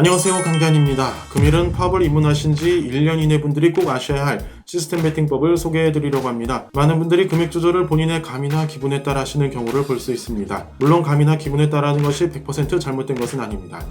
안녕하세요 강단입니다. 금일은 팝을 입문하신 지 1년 이내 분들이 꼭 아셔야 할 시스템 베팅법을 소개해 드리려고 합니다. 많은 분들이 금액 조절을 본인의 감이나 기분에 따라 하시는 경우를 볼 수 있습니다. 물론 감이나 기분에 따라 하는 것이 100% 잘못된 것은 아닙니다.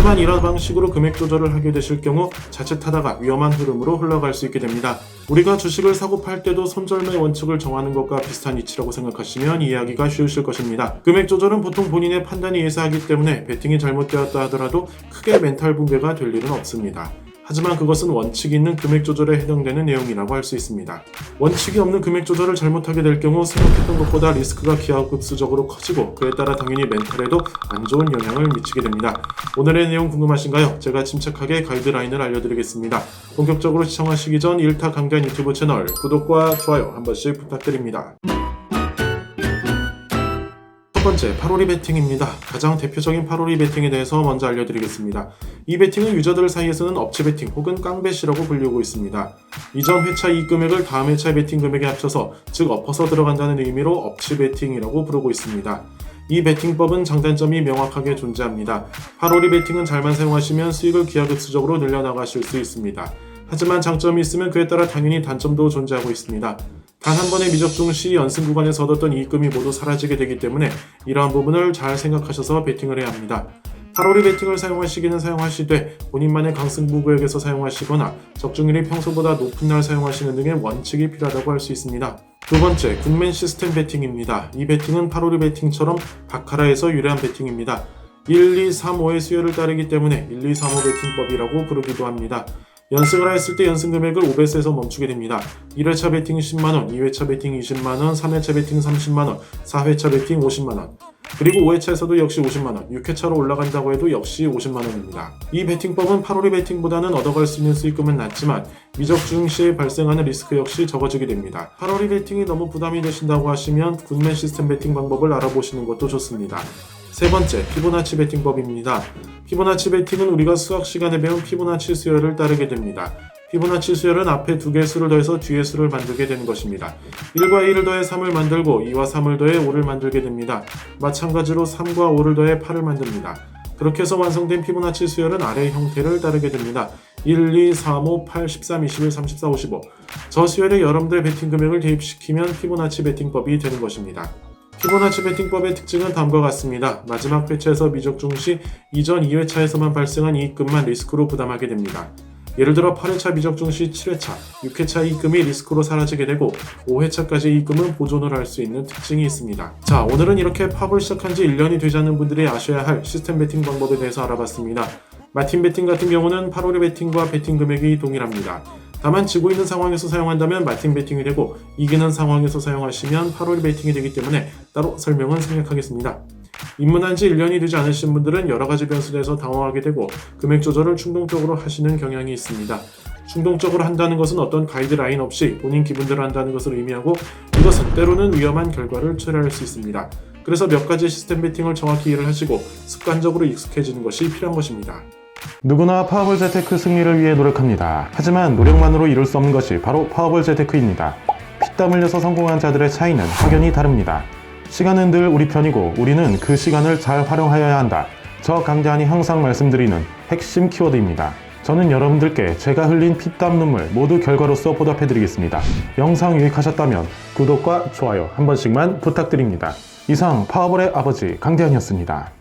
하지만 이런 방식으로 금액 조절을 하게 되실 경우 자칫하다가 위험한 흐름으로 흘러갈 수 있게 됩니다. 우리가 주식을 사고 팔 때도 손절매 원칙을 정하는 것과 비슷한 이치라고 생각하시면 이해하기가 쉬우실 것입니다. 금액 조절은 보통 본인의 판단에 의해서 하기 때문에 베팅이 잘못되었다 하더라도 크게 멘탈 붕괴가 될 일은 없습니다. 하지만 그것은 원칙이 있는 금액 조절에 해당되는 내용이라고 할 수 있습니다. 원칙이 없는 금액 조절을 잘못하게 될 경우 생각했던 것보다 리스크가 기하급수적으로 커지고 그에 따라 당연히 멘탈에도 안 좋은 영향을 미치게 됩니다. 오늘의 내용 궁금하신가요? 제가 침착하게 가이드라인을 알려드리겠습니다. 본격적으로 시청하시기 전 1타 강단 유튜브 채널 구독과 좋아요 한 번씩 부탁드립니다. 첫 번째, 파로리 베팅입니다. 가장 대표적인 파로리 베팅에 대해서 먼저 알려드리겠습니다. 이 베팅은 유저들 사이에서는 업체 베팅 혹은 깡베시라고 불리고 있습니다. 이전 회차 이익 금액을 다음 회차 베팅 금액에 합쳐서 즉 엎어서 들어간다는 의미로 업치 베팅이라고 부르고 있습니다. 이 베팅법은 장단점이 명확하게 존재합니다. 파로리 베팅은 잘만 사용하시면 수익을 기하급수적으로 늘려나가실 수 있습니다. 하지만 장점이 있으면 그에 따라 당연히 단점도 존재하고 있습니다. 단 한 번의 미적중 시 연승 구간에서 얻었던 이익금이 모두 사라지게 되기 때문에 이러한 부분을 잘 생각하셔서 베팅을 해야 합니다. 8월이 베팅을 사용하시기는 사용하시되 본인만의 강승부 구역에서 사용하시거나 적중률이 평소보다 높은 날 사용하시는 등의 원칙이 필요하다고 할 수 있습니다. 두 번째, 군맨 시스템 베팅입니다. 이 베팅은 8월이 베팅처럼 바카라에서 유래한 베팅입니다. 1, 2, 3, 5의 수요를 따르기 때문에 1, 2, 3, 5 베팅법이라고 부르기도 합니다. 연승을 했을 때 연승 금액을 5배수에서 멈추게 됩니다. 1회차 베팅 10만원, 2회차 베팅 20만원, 3회차 베팅 30만원, 4회차 베팅 50만원. 그리고 5회차에서도 역시 50만원, 6회차로 올라간다고 해도 역시 50만원입니다. 이 베팅법은 8월의 베팅보다는 얻어갈 수 있는 수익금은 낮지만 미적중 시에 발생하는 리스크 역시 적어지게 됩니다. 8월의 베팅이 너무 부담이 되신다고 하시면 굿맨 시스템 베팅 방법을 알아보시는 것도 좋습니다. 세 번째, 피보나치 베팅법입니다. 피보나치 베팅은 우리가 수학 시간에 배운 피보나치 수열을 따르게 됩니다. 피보나치 수열은 앞에 두 개의 수를 더해서 뒤의 수를 만들게 되는 것입니다. 1과 2를 더해 3을 만들고 2와 3을 더해 5를 만들게 됩니다. 마찬가지로 3과 5를 더해 8을 만듭니다. 그렇게 해서 완성된 피보나치 수열은 아래의 형태를 따르게 됩니다. 1, 2, 3, 5, 8, 13, 21, 34, 55. 저 수열에 여러분들의 베팅 금액을 대입시키면 피보나치 베팅법이 되는 것입니다. 피보나치 베팅법의 특징은 다음과 같습니다. 마지막 회차에서 미적 중 시 이전 2회차에서만 발생한 이익금만 리스크로 부담하게 됩니다. 예를 들어 8회차 미적중 시 7회차, 6회차 이익금이 리스크로 사라지게 되고 5회차까지 이익금은 보존을 할 수 있는 특징이 있습니다. 자, 오늘은 이렇게 팝을 시작한 지 1년이 되지 않은 분들이 아셔야 할 시스템 베팅 방법에 대해서 알아봤습니다. 마틴 베팅 같은 경우는 8월의 베팅과 베팅 금액이 동일합니다. 다만 지고 있는 상황에서 사용한다면 마틴 베팅이 되고 이기는 상황에서 사용하시면 8월 베팅이 되기 때문에 따로 설명은 생략하겠습니다. 입문한 지 1년이 되지 않으신 분들은 여러 가지 변수에서 당황하게 되고 금액 조절을 충동적으로 하시는 경향이 있습니다. 충동적으로 한다는 것은 어떤 가이드라인 없이 본인 기분대로 한다는 것을 의미하고 이것은 때로는 위험한 결과를 초래할 수 있습니다. 그래서 몇 가지 시스템 베팅을 정확히 이해를 하시고 습관적으로 익숙해지는 것이 필요한 것입니다. 누구나 파워볼 재테크 승리를 위해 노력합니다. 하지만 노력만으로 이룰 수 없는 것이 바로 파워볼 재테크입니다. 피땀 흘려서 성공한 자들의 차이는 확연히 다릅니다. 시간은 늘 우리 편이고 우리는 그 시간을 잘 활용하여야 한다. 저 강자한이 항상 말씀드리는 핵심 키워드입니다. 저는 여러분들께 제가 흘린 피땀 눈물 모두 결과로서 보답해드리겠습니다. 영상 유익하셨다면 구독과 좋아요 한 번씩만 부탁드립니다. 이상 파워볼의 아버지 강대한이었습니다.